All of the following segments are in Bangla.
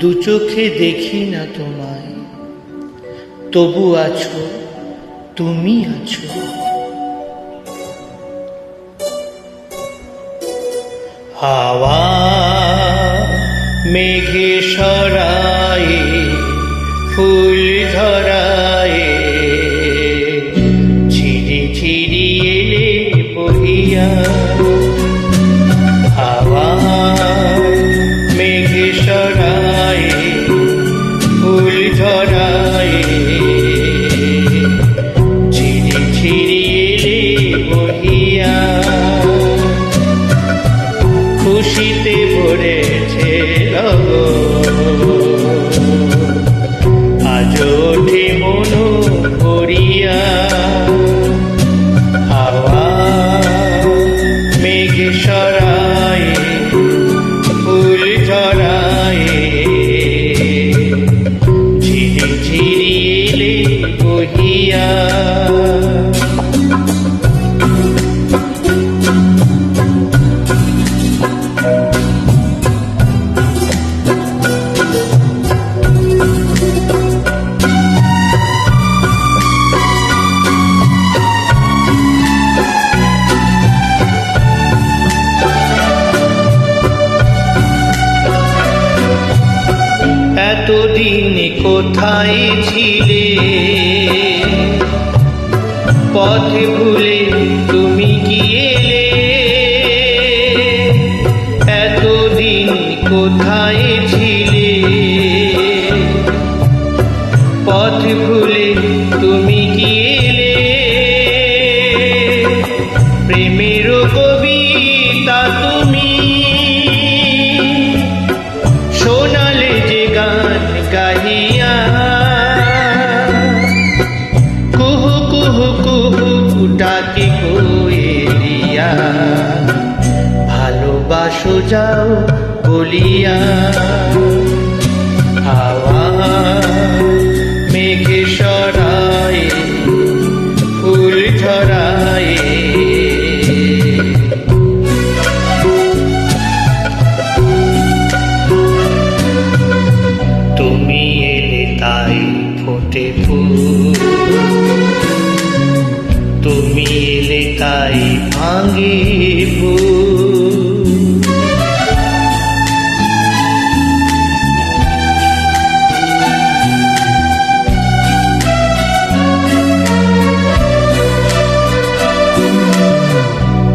দু চোখে দেখি না তোমায়। তবু আছো তুমি আছো। হাওয়া মেঘে সরায় ফুল ধরায় বহিয়া খুশিতে ভরেছে। আজ ওঠে মন ভরিয়া। হাওয়া মেঘ সরায়, ফুল ঝরায়। ঝিরি ঝিরি বহিয়া। এতদিন কোথায় ছিলে? পথে ভুলে তুমি কি এলে? এতদিন কোথায় ছিলে? পথ ভুলে তুমি কি ডাকি কোয়েলিয়া ভালোবাসো যাও বলিয়া। হাওয়া মেঘে তুমি এলে তাই ফোটে ফুল। তুমি এলে তাই ভাঙে ফুল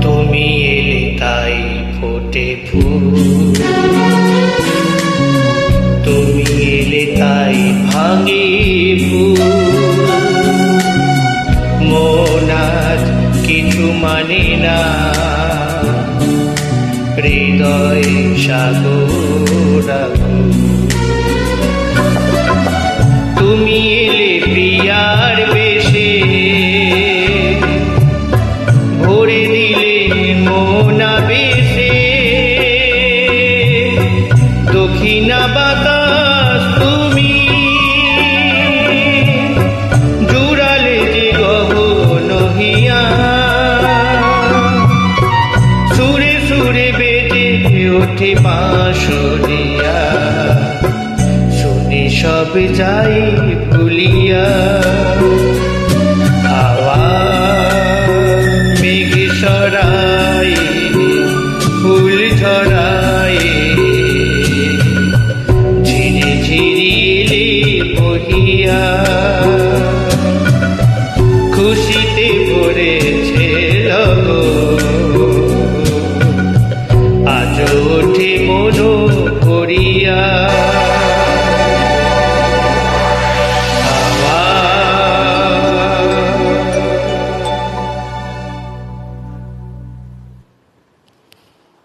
তুমি এলে তাই ফোটে ফুল তুমি এলে তাই ভাঙে কিছু মানে না। হৃদয় সাগর। তুমি এলে প্রিয়ার বেশে। ভরে দিলে মোনা বেশে দক্ষিণা বাতাস ওঠে বাঁশরিয়া শুনে সব যাই ভুলিয়া। হাওয়া মেঘ সরায় ফুল ঝরায় ঝিরি ঝিরি বহিয়া